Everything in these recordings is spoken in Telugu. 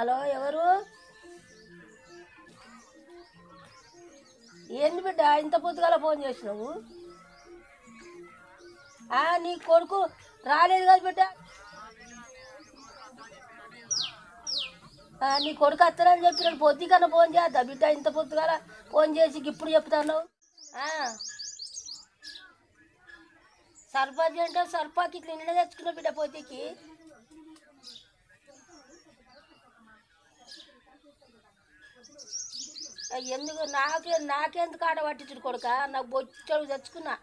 హలో ఎవరు? ఏంది బిడ్డ ఇంత పొద్దుగాల ఫోన్ చేసినావు? నీ కొడుకు రాలేదు కదా బిడ్డ? నీ కొడుకు వస్తారని చెప్పినాడు. పొద్దుకన్నా ఫోన్ చేద్దా బిడ్డ? ఇంత పొద్దుగాల ఫోన్ చేసి ఇప్పుడు చెప్తాను. సర్పంచ్ అంటే సర్పాకి ఇట్లా నిన్న తెచ్చుకున్న బిడ్డ పొద్దుకి. ఎందుకు? నాకే నాకెందుకు ఆడ పట్టించుడు కొడుక? నాకు బొచ్చడు తెచ్చుకున్నా.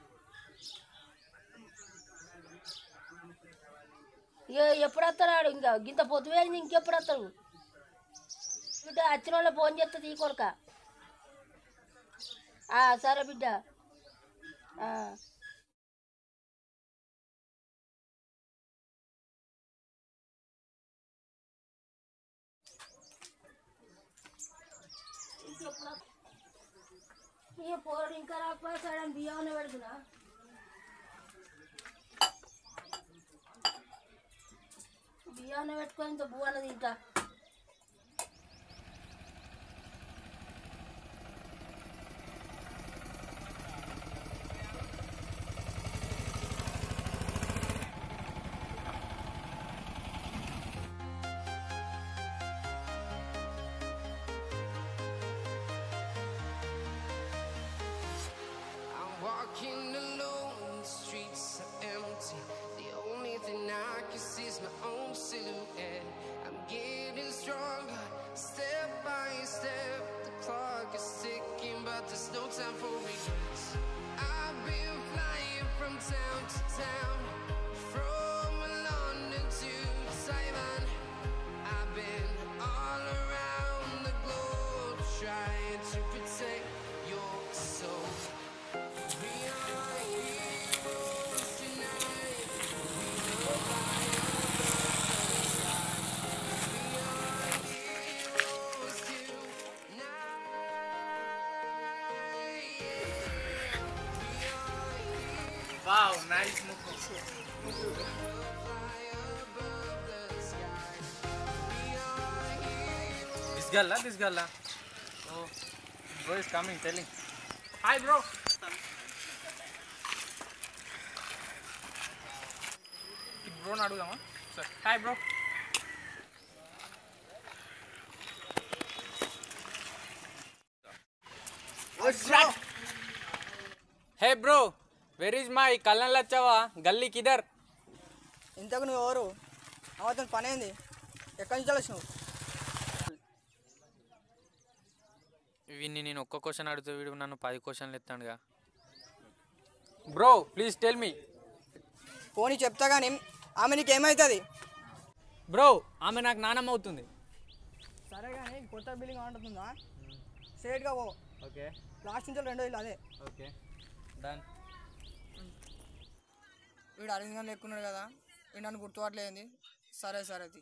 ఏ ఎప్పుడు వస్తాడు ఇంకా గింత పొద్దుపోయింది ఇంకెప్పుడు వస్తాడు బిడ్డ వచ్చిన వాళ్ళు ఫోన్ చేస్తుంది ఈ కొడుక. సరే బిడ్డ. ఈ పోరు ఇంకా రాకపోతే సడన్ బియ్యం పెడుతున్నా. బియ్యం పెట్టుకొని ఇంత బువ్వన తింటా. nice This girl, la, this girl. La. Oh, bro is coming, telling. Hi, bro. Bro, Nadu, sir. Hi, bro. What's up? Hey, bro. Bro బ్రోని అడుగుదామా sir hi bro hey bro where is my కళ్ళన్ లచ్చావా గల్లీ కిదర్ ఇంతకు నువ్వు ఎవరు? అవతల పని ఏంది? ఎక్కడి నుంచి వచ్చినావు వీడిని నేను ఒక్క క్వశ్చన్ అడిగితే వీడు నన్ను పది క్వశ్చన్లు ఎత్తాడుగా. బ్రో ప్లీజ్ టెల్ మీ పోనీ చెప్తా కానీ ఆమె నీకు ఏమవుతుంది బ్రో ఆమె నాకు నానమ్మ అవుతుంది. సరే కానీ కొత్త బిల్డింగ్ అంటుందా స్ట్రేట్గా పో. ఓకే లాస్ట్ నుంచి రెండో ఇల్లు అదే. ఓకే డన్ వీడు అరవింద్ గారు ఎక్కున్నాడు కదా వీడు నన్ను గుర్తుపట్టలేంది సరే సరే అది.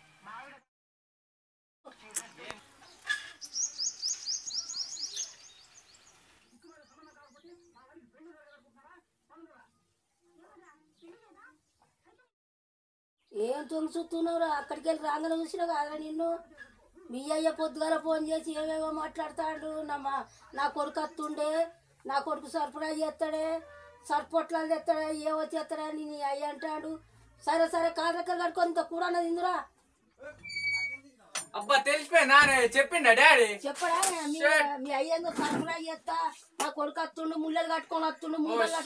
తొంగి చూస్తున్నావురా అక్కడికి వెళ్ళి రాగానే చూసినా కాదురా నిన్ను. మీ అయ్య పొద్దుగాల ఫోన్ చేసి ఏమేమో మాట్లాడతాడు. నా మా నా కొడుకు అత్తుండే నా కొడుకు సర్ప్రైజ్ చేస్తాడే సర్పొట్లాలు తెస్తాడే ఏవో చేస్తాడే నీ అయ్య అంటాడు. సరే సరే కాళ్ళ రెక్కలు కట్టుకొని ఇంత కూడా అన్నది ఇందురా అబ్బా తెలిసిపోయినా చెప్పిండా డాడీ? చెప్పడా మీ అయ్యేందో సర్ప్రైజ్ చేస్తా? నా కొడుకు వస్తుండు ముళ్ళలు కట్టుకొని వస్తుండు ముళ్ళలు.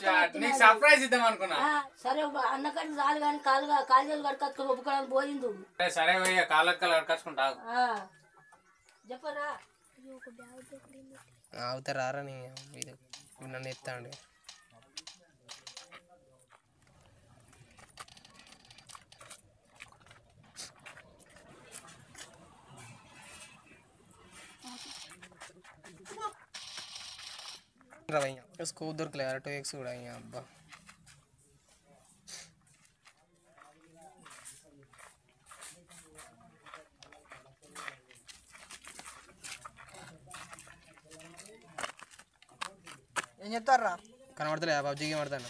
సర్ప్రైజ్ ఇద్దాం అనుకున్నా. సరే అన్నకట్టి చాలు కానీ కాలుగా కాలు కట్టుకొని ఒప్పుకోవడానికి పోయింది సరే, కాళ్ళ కళ్ళు కట్టుకుంటా ఆ, చెప్పరా. అవుతారా నన్ను ఎత్తాండి. స్కూల్ దొరకలే టూ ఎక్స్ కూడా అయ్యా అబ్బా. ఏం చెప్తారా కనబడతలే పబ్జీ గేమ్ ఆడతాను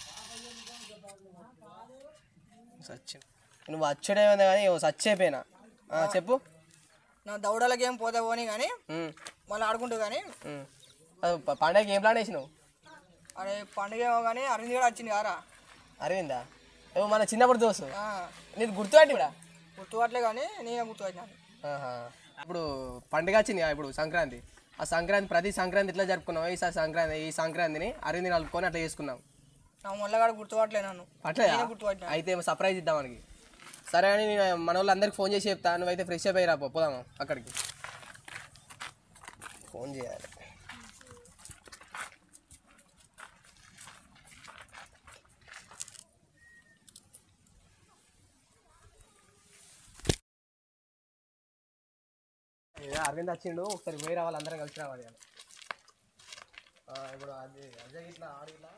సచ్చి నువ్వు వచ్చేదేమైంది కానీ సచ్చి అయిపోయినా. ఆ, చెప్పు. నా దౌడలకి ఏం పోతే పోనీ కానీ మళ్ళీ ఆడుకుంటూ కానీ పండగకి ఏం ప్లాన్ వేసినావు అరే పండుగ ఏమో కానీ అరవింద్ కూడా వచ్చింది కారా. అరవిందా? ఏమో మన చిన్నప్పుడు దోస్తు నీకు గుర్తుపట్టి కూడా? గుర్తుపట్టలే కానీ నేనే గుర్తుపట్టినాను. ఇప్పుడు పండుగ వచ్చింది కదా ఇప్పుడు సంక్రాంతి. ఆ సంక్రాంతి ప్రతి సంక్రాంతి ఇట్లా జరుపుకున్నాం ఈసారి సంక్రాంతి ఈ సంక్రాంతిని అరవింది కలుపుకొని అట్లా చేసుకున్నాం నా గుర్తుపట్టలే నన్ను. అట్లే నేనే గుర్తుపట్టినా. అయితే సర్ప్రైజ్ ఇద్దాం మనకి సరే అని నేను మన వాళ్ళందరికి ఫోన్ చేసి చెప్తా. నువ్వైతే ఫ్రెష్ అప్ అయ్యి రా పో, పోదాము అక్కడికి. ఫోన్ చేయాలి ఏ, అరవింద్ వచ్చిండు ఒకసారి పోయి రావాలి అందరం కలిసి రావాలి ఇప్పుడు అది అజయ్ ఇట్లా ఆడు ఇట్లా.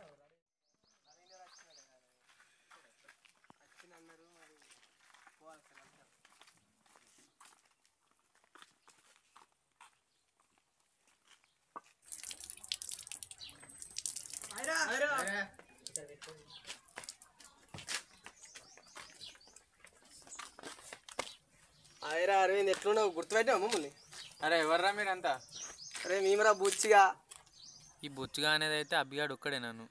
అరవింద్ ఎట్లున్నావు? గుర్తుపెట్టావు మమ్మల్ని? అరే ఎవర్రా మీరంతా? అరే మేమరా బుచ్చిగా. ఈ బొచ్చుగా అనేది అయితే అబ్బిగాడు ఒక్కడే నన్ను.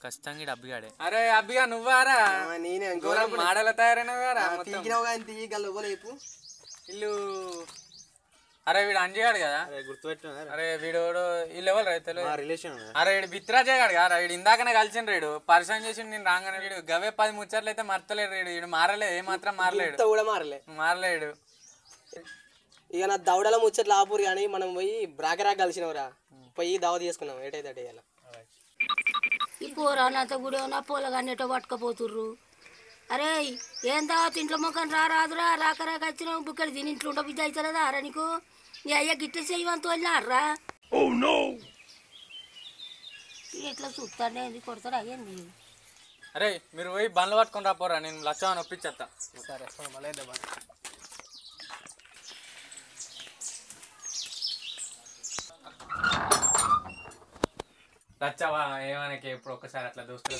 ఖచ్చితంగా ఈడు అబ్బిగాడే. అరే అబ్బిగా నువ్వారా? ఆ, నేనే ఘోరం మాడల తయారైనవారా మొత్తం? తీగినావు కానీ తీగి గల్లు ఇవ్వలేపు ఇల్లు అరే వీడు అంజగాడు కదా? గుర్తుపెట్టినా అరే. వీడు వీళ్ళు ఎవరు రైతులు రిలేషన్ అరే వీడు బిత్రాజే గాడు కదా వీడు ఇందాకనే కలిసిండు వీడు. పరిచయం చేసి నేను రాగానే వీడు. గవే పది ముచ్చట్లు అయితే మర్తలేడు వీడు. వీడు మారలే ఏ మాత్రం మారలేడు. కూడా మారలే. మారలేడు ఇక నా దవడల ముచ్చట్లు ఆపూరు కానీ మనం పోయి బ్రాకరాక్ కలిసినవరా. పోయి దావ తీసుకున్నాం ఏటైతే అటే ఇవాళ. ఈ పోరానంత కూడా నా పొలగాన్ని ఎటో పట్టుకపోతుర్రు? అరే ఏం తాత ఇంట్లో మొక్కని రా రాదురా రాక రాక వచ్చినావు ఇక్కడ తిని ఇంట్లో ఉండ బిడ్డ అవుతారా అరా నీకు? నీ అయ్యా గిట్ట చేయమంత వెళ్ళినారా ఇట్లా చూస్తానే ఇది కొడతారా ఏంది అరే మీరు పోయి బండ్లు పట్టుకొని రాపోరా నేను లచ్చమని ఒప్పించేస్తా సరే సో మళ్ళీ వేద్దాం మరి. లచ్చవా ఏమనకి ఇప్పుడు ఒక్కసారి అట్లా దోస్తులు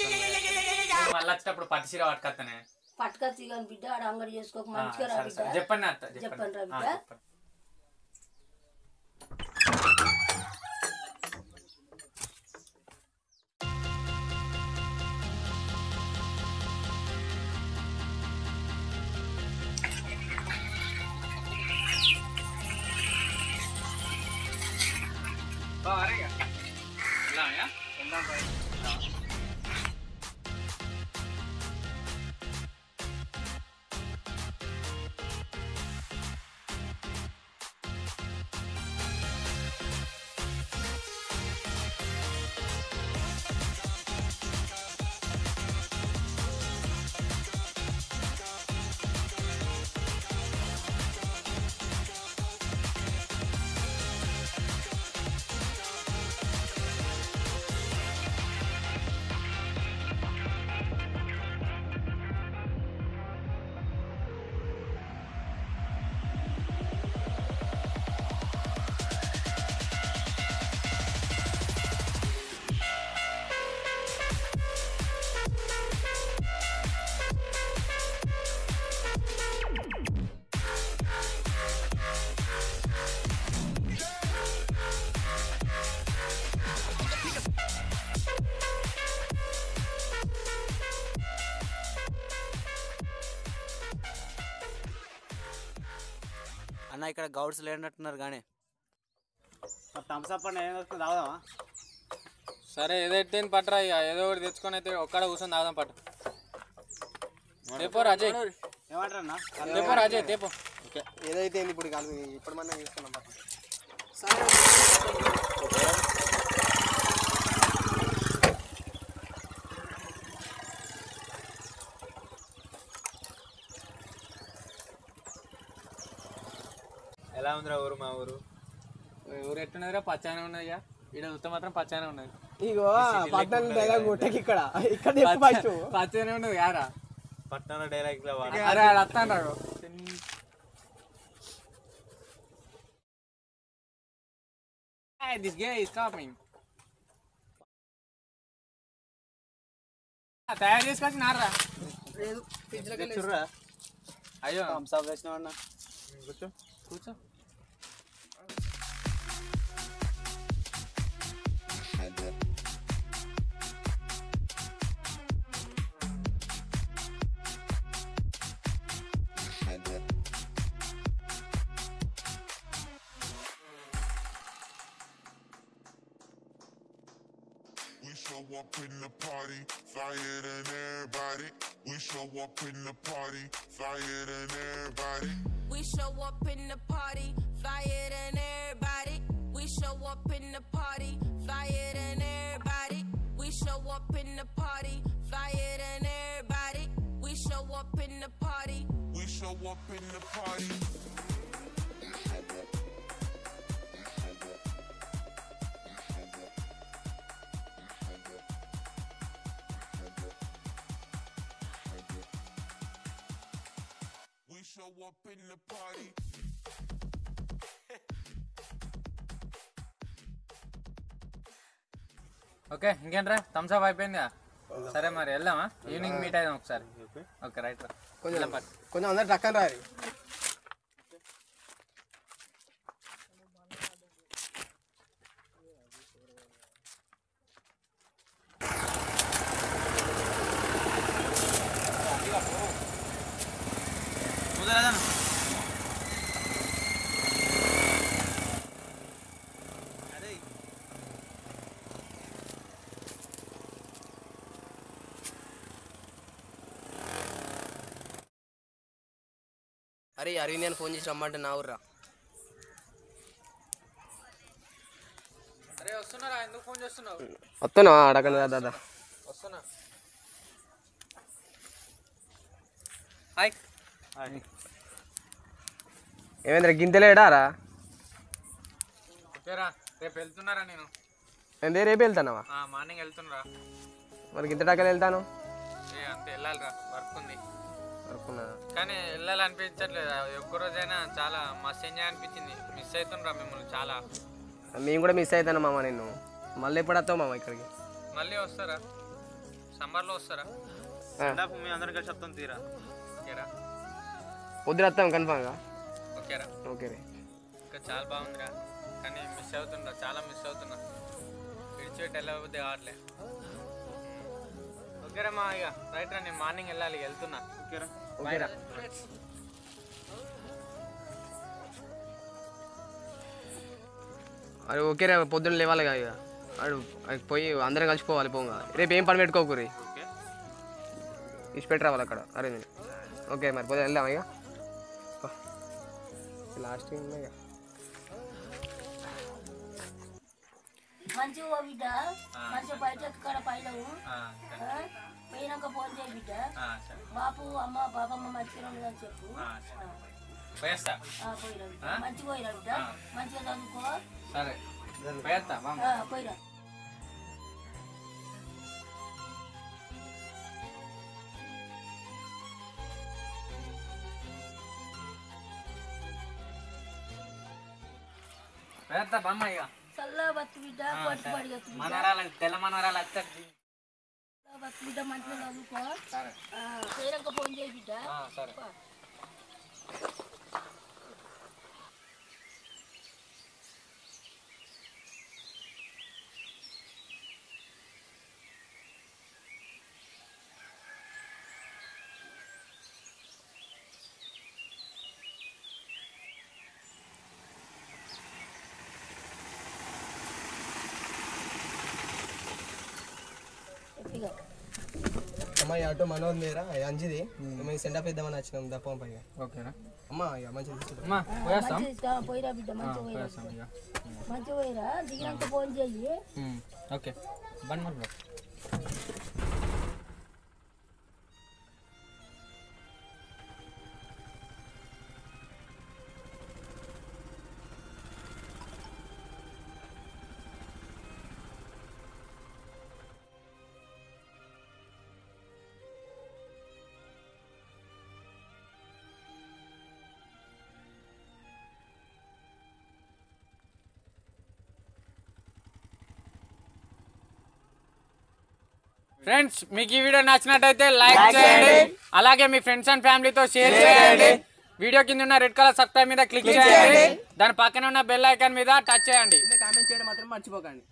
మళ్ళీ వచ్చేటప్పుడు పట్టిసీర పట్టుకొస్తానే పట్టుకొచ్చి బిడ్డ ఆడ అంగడి చేసుకోక మంచిగా చెప్పండి అత్త చెప్పండి. రా ఆ, బిడ్డ. అన్న ఇక్కడ గౌడ్స్ లేనట్టున్నారు కానీ. థమ్స్అప్ అండి ఏం వస్తుంది తాగుదామా? సరే ఏదైతే పట్టరా ఇక. ఏదో ఒకటి తెచ్చుకొని అయితే ఒక్కడ కూర్చొని తాగుదాం పట్టు. తేపో రాజయ్. ఏమంటారు అన్న తేపో రాజయ్ తేపో ఏదైతే ఏంది ఇప్పుడు కాదు ఇప్పుడు మనం తీసుకున్నాం పట్టు. ఎలా ఉందిరా ఊరు మా ఊరు. ఊరు ఎట్టున్నదిరా పచ్చానే ఉన్నది ఇక. ఇక్కడ ఉత్త మాత్రం పచ్చానే ఉన్నది. ఇగో పట్టణం దగ్గర గుట్టకి ఇక్కడ. ఇక్కడ పచ్చనే ఉన్నది యారా పట్టణ డైలాగ్ అరే Hey, this guy is coming. తయారు చేసుకొచ్చి నారా అయ్యో. కూర్చో. కూర్చో. Up in the party, flyer than everybody. We show up in the party, flyer than everybody. We show up in the party, flyer than everybody. We show up in the party, flyer than everybody. We show up in the party, flyer than everybody. We show up in the party. We show up in the party. Okay ఇంకేంట్రా? Thums Up అయిపోయిందా సరే మరి వెళ్దామా? ఈవినింగ్ మీట్ అయిదాం ఒకసారి. ఓకే. రైట్ రా. కొంచెం కొంచెం అందరు టక్కన రారి. అరే అరవింద్ అని ఫోన్ చేసి రమ్మంటే నా ఊర్రా. అరే వస్తున్నారా? ఎందుకు ఫోన్ చేస్తున్నావు? వస్తున్నా అడగండి దాదా. వస్తున్నా. హాయ్. ఏమైందిరా గింతలేడా రా? ఓకేరా రేపు వెళ్తున్నారా నేను? నేను రేపు వెళ్తానవా? మార్నింగ్ వెళ్తున్నారా మరి గింత టక్కలు వెళ్తాను. ఏ అంతే వెళ్ళాలిరా వర్క్ ఉంది. అనుకున్నా. కానీ వెళ్ళాలనిపించట్లేదు. ఒక్క రోజైనా చాలా మస్తు ఎంజాయ్ అనిపించింది. మిస్ అవుతుండ్రా మిమ్మల్ని చాలా. మేము కూడా మిస్ అవుతాను మామ నిన్ను. మళ్ళీ ఎప్పుడు వస్తావు మామ ఇక్కడికి? మళ్ళీ వస్తారా? సమ్మర్లో వస్తారా? మీ అందరం కలిసి చెప్తాం తీరా. ఓకేరా పొద్దున వస్తాం కన్ఫామ్గా ఓకేరా ఓకే రే. ఇంకా చాలా బాగుందిరా. కానీ మిస్ అవుతుండ్రా చాలా మిస్ అవుతున్నా. విడిచిపెట్టి వెళ్ళబుద్ధి కావట్లే ఓకేరా మా ఇక రైట్ రా నేను మార్నింగ్ వెళ్ళాలి వెళ్తున్నా. ఓకేరా ఓకేరా అరే ఓకే రే పొద్దున్న లేవాలి కదా ఇక అడు అది పోయి అందరం కలిసిపోవాలి పోగా రేపు ఏం పని పెట్టుకోకూరి ఓకే ఇచ్చి పెట్టి రావాలి అక్కడ అరే నేను ఓకే మరి పొద్దున వెళ్దాం ఇక లాస్ట్ ఉన్నాయి ఇక. మంచిగా పో బిడ్డ మంచిగా బయట ఎక్కడ పైనవు ఆ, సరే. పోయినాక ఫోన్ చేయి బిడ్డ. బాపు అమ్మ బాబమ్మ మంచిగా ఉండదని చెప్పు. పోయేస్తా. బిడ్డ. మంచిగా పోయిరా బిడ్డ. మంచిగా చదువుకో. సరే. పోయేస్తా పోయిరా. పోయేస్తా బామ్మ ఇక. చల్లగా బతు బిడ్డ పట్టు పడిగొచ్చు బిడ్డ. మనరాలు తెల్ల మనరాలు వచ్చి బిడ్డ మంచిగా చదువుకో సరే. ఫోన్ చేయి బిడ్డ. ఆ, సరే అమ్మాయి అటు మనోజ్ మీరా? అంజిది. మేము. సెండ్ అప్ ఇద్దామని వచ్చినాం దప్పం పైగా. ఓకేనా? అమ్మ ఇక మంచిగా తీసుకుంటాం అమ్మా పోయిరా బిడ్డ మంచిగా పోయిరా. పోయేస్తాం ఇక. మంచిగా పోయిరా? దిగినాక ఫోన్ చెయ్యి ఉమ్, ఓకే. బండి ఫ్రెండ్స్ మీకు ఈ వీడియో నచ్చినట్టయితే లైక్ చేయండి. అలాగే మీ ఫ్రెండ్స్ అండ్ ఫ్యామిలీతో షేర్ చేయండి. వీడియో కింద ఉన్న రెడ్ కలర్ సబ్స్క్రైబ్ మీద క్లిక్ చేయండి. దాని పక్కన ఉన్న బెల్ ఐకాన్ మీద టచ్ చేయండి. కామెంట్ చేయడం మాత్రం మర్చిపోకండి.